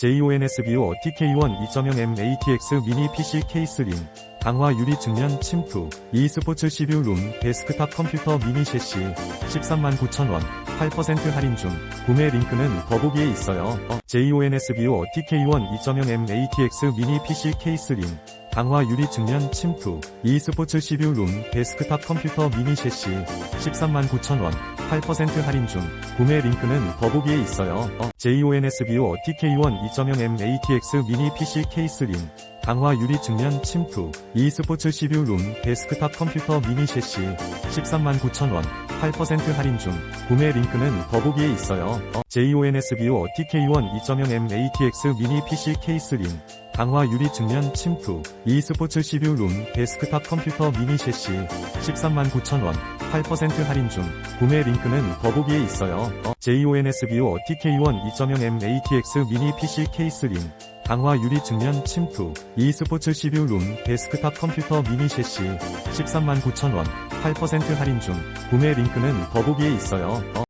JONSBO TK1 2.0M ATX 미니 PC 케이스 링 강화 유리 측면 침투 e스포츠 CPU 룸 데스크탑 컴퓨터 미니 셰시 139,000원 8% 할인 중 구매 링크는 더보기에 있어요. 어, JONSBO TK1 2.0M ATX 미니 PC 케이스 링 강화 유리 측면 침투 e스포츠 CPU 룸 데스크탑 컴퓨터 미니 셰시 139,000원 8% 할인 중 구매 링크는 더보기에 있어요. 어, JONSBO TK1 2.0M ATX 미니 PC 케이스 링 강화 유리 측면 침투 e스포츠 CPU 룸 데스크탑 컴퓨터 미니 셰시 139,000원 8% 할인 중 구매 링크는 더보기에 있어요. 어, JONSBO TK1 2.0M ATX 미니 PC 케이스 링 강화 유리 측면 침투 e스포츠 CPU 룸 데스크탑 컴퓨터 미니 셰시 139,000원 8% 할인 중 구매 링크는 더보기에 있어요. 어, JONSBO TK1 2.0M ATX 미니 PC 케이스 링 강화 유리 측면 침투 e스포츠 CPU 룸 데스크탑 컴퓨터 미니 셰시 139,000원 8% 할인 중 구매 링크는 더보기에 있어요. 어,